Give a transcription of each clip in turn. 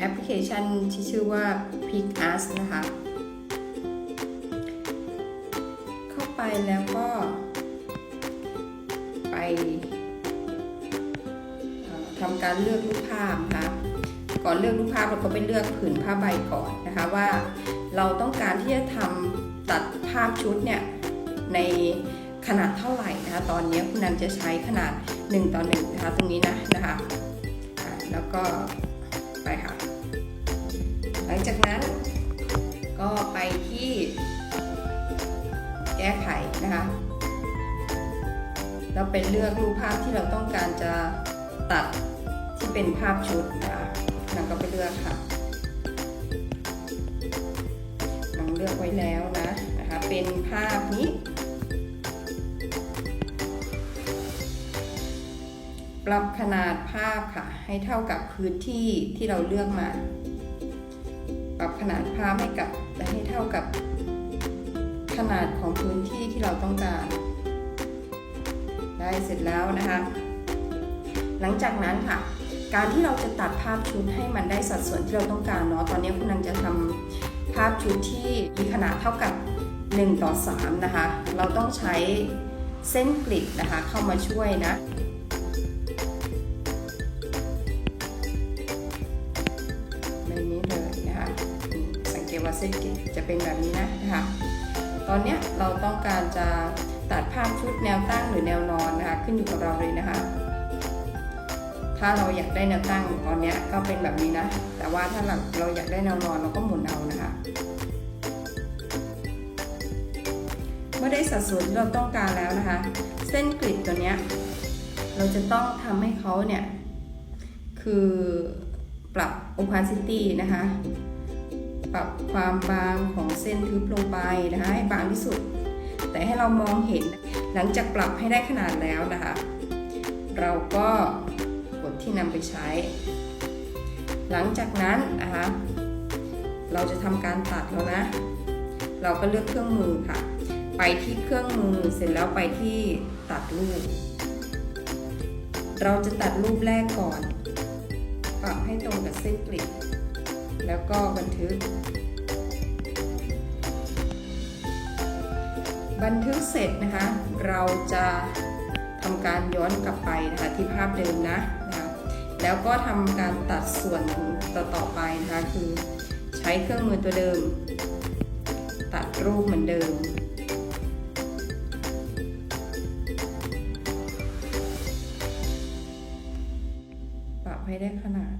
แอปพลิเคชันที่ชื่อว่า p i c a s นะคะ เข้าไปแล้วก็ ไปทำการเลือกรูปภาพนะคะก่อนเลือกรูปภาพเราก็ไปเลือกผืนผ้าใบก่อนนะคะว่าเราต้องการที่จะทำตัดภาพชุดเนี่ยในขนาดเท่าไหร่นะคะตอนนี้คุณนันจะใช้ขนาด 1 ต่อ1นะคะตรงนี้นะนะคะแล้วก็ไปค่ะ หลังจากนั้นก็ไปที่แก้ไขนะคะเราไปเลือกรูปภาพที่เราต้องการจะตัดที่เป็นภาพชุดนะคะนังก็ไปเลือกค่ะนังเลือกไว้แล้วนะนะคะ เป็นภาพนี้ ปรับขนาดภาพค่ะ ให้เท่ากับพื้นที่ที่เราเลือกมา ปรับขนาดภาพให้กับให้เท่ากับขนาดของพื้นที่ที่เราต้องการ ได้เสร็จแล้วนะคะ หลังจากนั้นค่ะ การที่เราจะตัดภาพชุดให้มันได้สัดส่วนที่เราต้องการเนาะตอนนี้คุณนังจะทำภาพชุดที่มีขนาดเท่ากับ1ต่อ3นะคะ เราต้องใช้เส้นกริดนะคะเข้ามาช่วยนะ เกตว่าเส้นกริดจะเป็นแบบนี้นะนะคะตอนเนี้ยเราต้องการจะตัดภาพชุดแนวตั้งหรือแนวนอนนะคะขึ้นอยู่กับเราเลยนะคะ ถ้าเราอยากได้แนวตั้งตอนนี้ก็เป็นแบบนี้นะ แต่ว่าถ้าเราเราอยากได้แนวนอนเราก็หมุนเอานะคะ เมื่อได้สัดส่วนที่เราต้องการแล้วนะคะ เส้นกริดตัวเนี้ยเราจะต้องทำให้เขาเนี่ยคือปรับ opacity นะคะ ปรับความบางของเส้นทึบลงไปนะคะให้บางที่สุด แต่ให้เรามองเห็นหลังจากปรับให้ได้ขนาดแล้วนะคะ เราก็กดที่นำไปใช้ หลังจากนั้นนะคะเราจะทำการตัดแล้วนะ เราก็เลือกเครื่องมือค่ะ ไปที่เครื่องมือเสร็จแล้วไปที่ตัดรูป เราจะตัดรูปแรกก่อน ปรับให้ตรงกับเส้นกริด แล้วก็บันทึก บันทึกเสร็จนะคะ เราจะทำการย้อนกลับไปนะคะที่ภาพเดิมนะนะคะแล้วก็ทำการตัดส่วนต่อต่อไปนะคะคือใช้เครื่องมือตัวเดิม ตัดรูปเหมือนเดิมปรับให้ได้ขนาด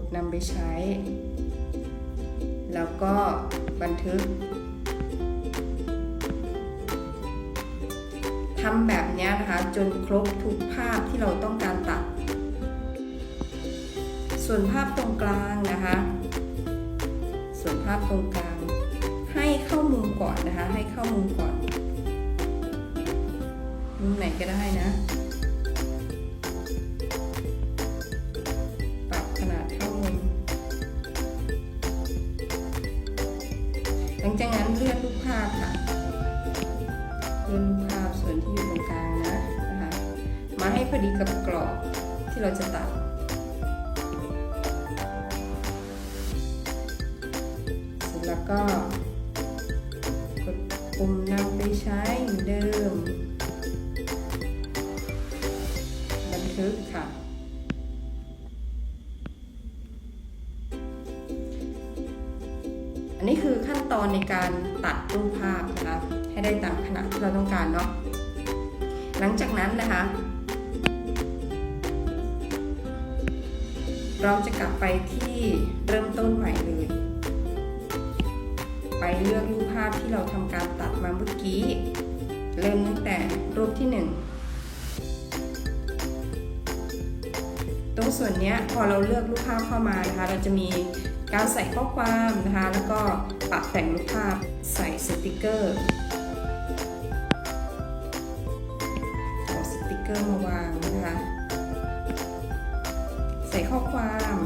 ดนำไปใช้ แล้วก็บันทึกทำแบบนี้นะคะจนครบทุกภาพที่เราต้องการตัด ส่วนภาพตรงกลางนะคะ ส่วนภาพตรงกลาง ให้เข้ามุมก่อนนะคะ ให้เข้ามุมก่อน มุมไหนก็ได้นะ ลังจากนั้นเลื่อนรูปภาพค่ะเลื่อนรูปภาพส่วนที่อยู่ตรงกลางนะนะคะมาให้พอดีกับกรอบที่เราจะตัดเสร็จแล้วก็กดปุ่มนำไปใช้เหมือนเดิมบันทึกค่ะ ตอนในการตัดรูปภาพนะคะให้ได้ตามขนาดที่เราต้องการเนาะหลังจากนั้นนะคะ เราจะกลับไปที่เริ่มต้นใหม่เลย ไปเลือกรูปภาพที่เราทำการตัดมาเมื่อกี้ เริ่มตั้งแต่รูปที่หนึ่งตรงส่วนนี้พอเราเลือกรูปภาพเข้ามานะคะ เราจะมี การใส่ข้อความนะคะ แล้วก็ปรับแต่งรูปภาพใส่สติกเกอร์เอาสติกเกอร์มาวางนะคะ ใส่ข้อความ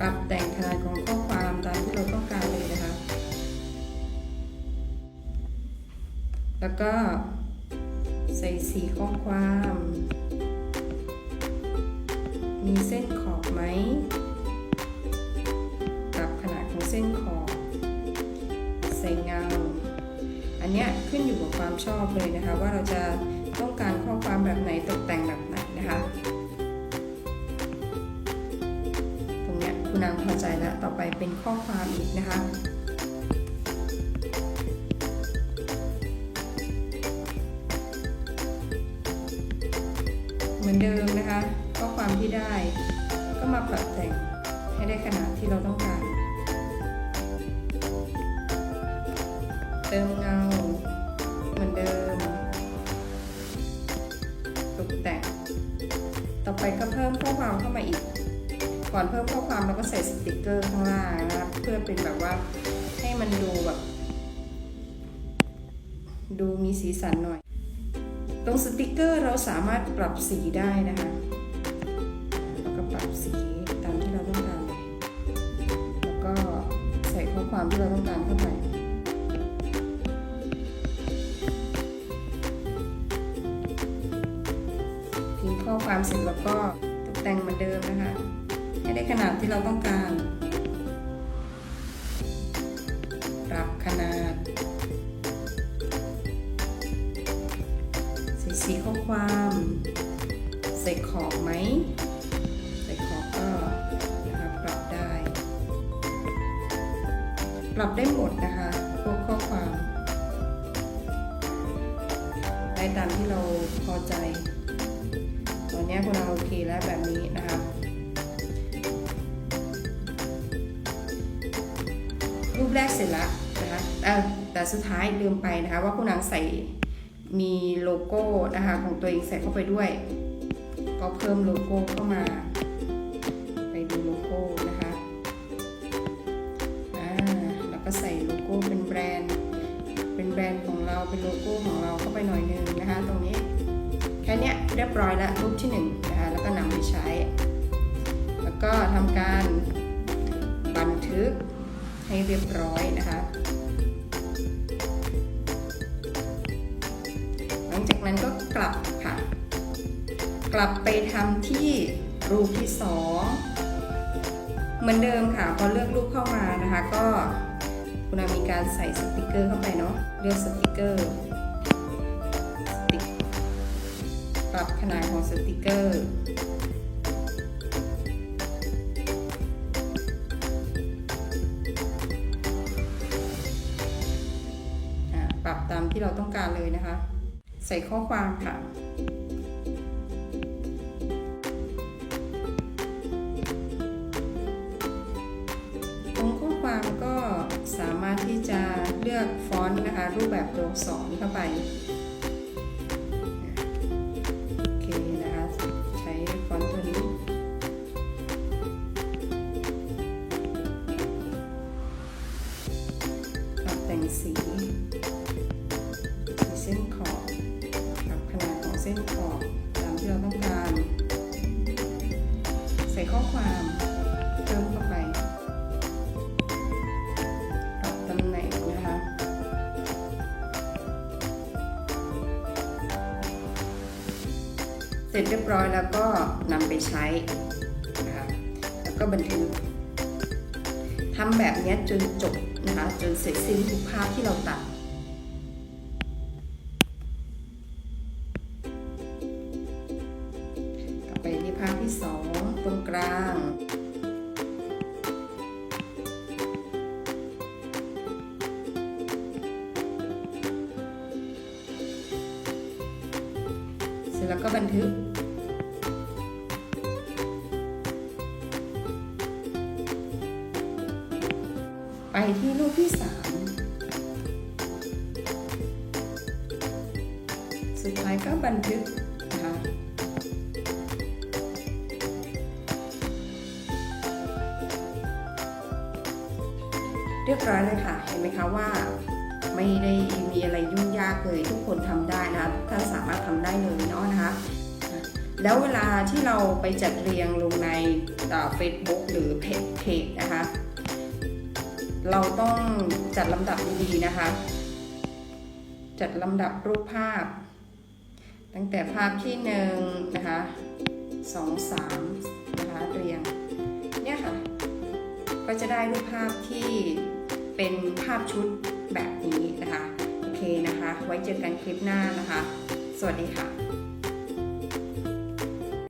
ปรับแต่งขนาดของข้อความตามที่เราต้องการเลยนะคะ แล้วก็ สีข้อความ มีเส้นขอบไหมปรับขนาดของเส้นขอบ ใส่เงา อันเนี้ยขึ้นอยู่กับความชอบเลยนะคะ ว่าเราจะต้องการข้อความแบบไหนตกแต่งแบบไหนนะคะตรงเนี้ยคุณนางพอใจแล้วต่อไปเป็นข้อความอีกนะคะ มือนเดิมนะคะข้อความที่ได้ ก็มาปรับแต่งให้ได้ขนาดที่เราต้องการ เติมเงาเหมือนเดิม ตกแต่ง ต่อไปก็เพิ่มข้อความเข้ามาอีก ก่อนเพิ่มข้อความเราก็ใส่สติกเกอร์ข้างล่างนะครับเพื่อเป็นแบบว่าให้มันดูแบบดูมีสีสันหน่อย ตรงสติกเกอร์เราสามารถปรับสีได้นะคะแล้วก็ปรับสีตามที่เราต้องการแล้วก็ใส่ข้อความที่เราต้องการเข้าไปพิมพ์ข้อความเสร็จแล้วก็ตกแต่งเหมือนเดิมนะคะ ให้ได้ขนาดที่เราต้องการ ปรับขนาด ปรับได้หมดนะคะพวกข้อความได้ตามที่เราพอใจตอนนี้พวกเราโอเคแล้วแบบนี้นะคะรูปแรกเสร็จแล้วนะคะเออแต่สุดท้ายลืมไปนะคะว่าผู้นางใส่มีโลโก้นะคะของตัวเองใส่เข้าไปด้วย ก็เพิ่มโลโก้เข้ามา ปที่หนึ่งนะคะแล้วก็นำไปใช้ แล้วก็ทำการบันทึกให้เรียบร้อยนะคะ หลังจากนั้นก็กลับค่ะ กลับไปทำที่รูปที่สองเหมือนเดิมค่ะ พอเลือกรูปเข้ามานะคะ ก็คุณมีการใส่สติกเกอร์เข้าไปเนาะเลือกสติกเกอร์ ปรับขนาดของสติกเกอร์ ปรับตามที่เราต้องการเลยนะคะ ใส่ข้อความค่ะตรงข้อความก็สามารถที่จะเลือกฟอนต์นะคะ รูปแบบตัวอักษรเข้าไป เสร็จเรียบร้อยแล้วก็นำไปใช้นะคะแล้วก็บันทึกทำแบบนี้จนจบนะคะจนเสร็จสิ้นทุกภาพที่เราตัดกลับไปที่ภาพที่สองตรงกลาง แล้วก็บันทึก ไปที่รูปที่สามสุดท้ายก็บันทึกนะคะเรียบร้อยเลยค่ะ เห็นไหมคะว่า ไม่ได้มีอะไรยุ่งยากเลยทุกคนทำได้นะคะทุกท่านสามารถทำได้เลยเนาะนะคะ แล้วเวลาที่เราไปจัดเรียงลงในเฟซบุ๊กหรือเพจเพจนะคะ เราต้องจัดลำดับดีๆนะคะจจัดลำดับรูปภาพ ตั้งแต่ภาพที่หนึ่งนะคะสองสามนะคะเรียงเนี่ยค่ะก็จะได้รูปภาพที่เป็นภาพชุด แบบนี้นะคะ โอเคนะคะ ไว้เจอกันคลิปหน้านะคะ สวัสดีค่ะ